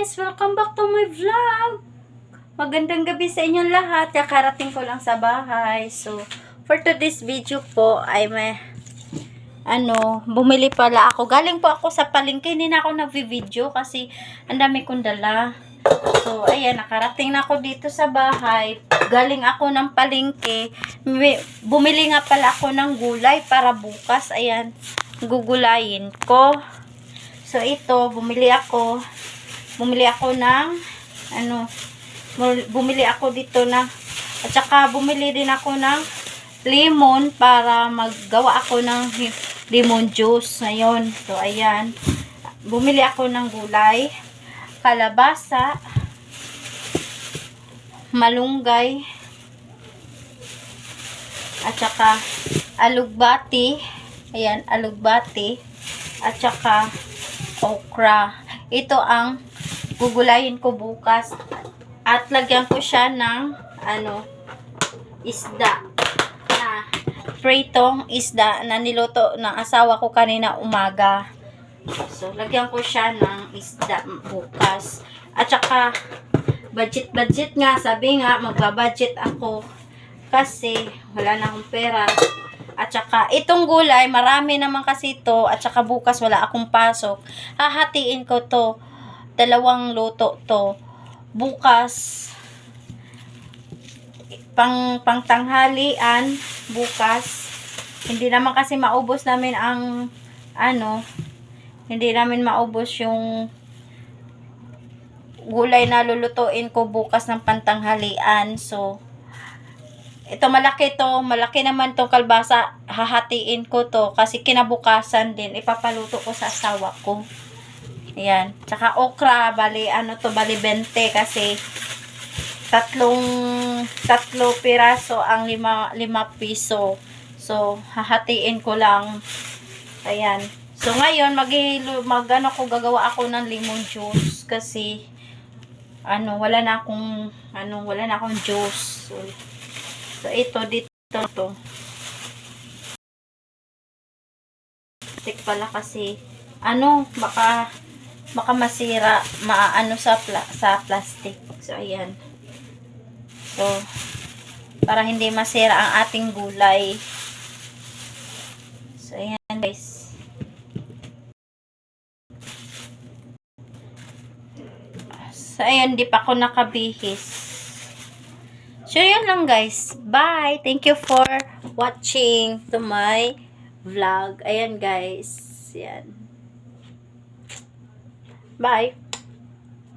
guys! Welcome back to my vlog! Magandang gabi sa inyong lahat. Kakarating ko lang sa bahay. So, for today's video po ay may ano, bumili pala ako. Galing po ako sa palengke. Hindi na ako nagvi-video kasi ang dami kong dala. So, ayan, nakarating na ako dito sa bahay. Galing ako ng palengke. Bumili nga pala ako ng gulay para bukas. Ayan, gugulayin ko. So, ito, bumili ako. Bumili ako ng, ano, bumili ako dito na, at saka bumili din ako ng lemon para maggawa ako ng lemon juice ngayon. So, ayan. Bumili ako ng gulay, kalabasa, malunggay, at saka alugbati. Ayan, alugbati. At saka okra. Ito ang gugulayin ko bukas. At lagyan ko siya ng ano, isda na pritong isda na niluto ng asawa ko kanina umaga. So, lagyan ko siya ng isda bukas. At saka, budget-budget nga. Sabi nga, magbabudget ako. Kasi, wala na akong pera. At saka, itong gulay, marami naman kasi ito. At saka, bukas wala akong pasok. Hahatiin ko to. Dalawang luto to. Bukas, pang pangtanghalian bukas. Hindi naman kasi maubos namin ang ano hindi namin maubos yung gulay na lulutuin ko bukas ng pantanghalian so ito malaki to malaki naman tong kalbasa. Hahatiin ko to kasi kinabukasan din ipapaluto ko sa asawa ko ayan tsaka okra bali ano to bali 20 kasi tatlong tatlo piraso ang lima, lima piso. So, hahatiin ko lang. Ayan. So, ngayon, mag, mag ano ko, gagawa ako ng lemon juice. Kasi, ano, wala na akong, ano, wala na akong juice. So, so ito, dito, to. Tik pala kasi, ano, baka, baka masira, maano sa, pla, sa plastic. So, ayan. So, para hindi masira ang ating gulay. So, ayan guys. So, ayan, di pa ako nakabihis. So, yun lang guys. Bye! Thank you for watching to my vlog. Ayan guys. Yan. Bye!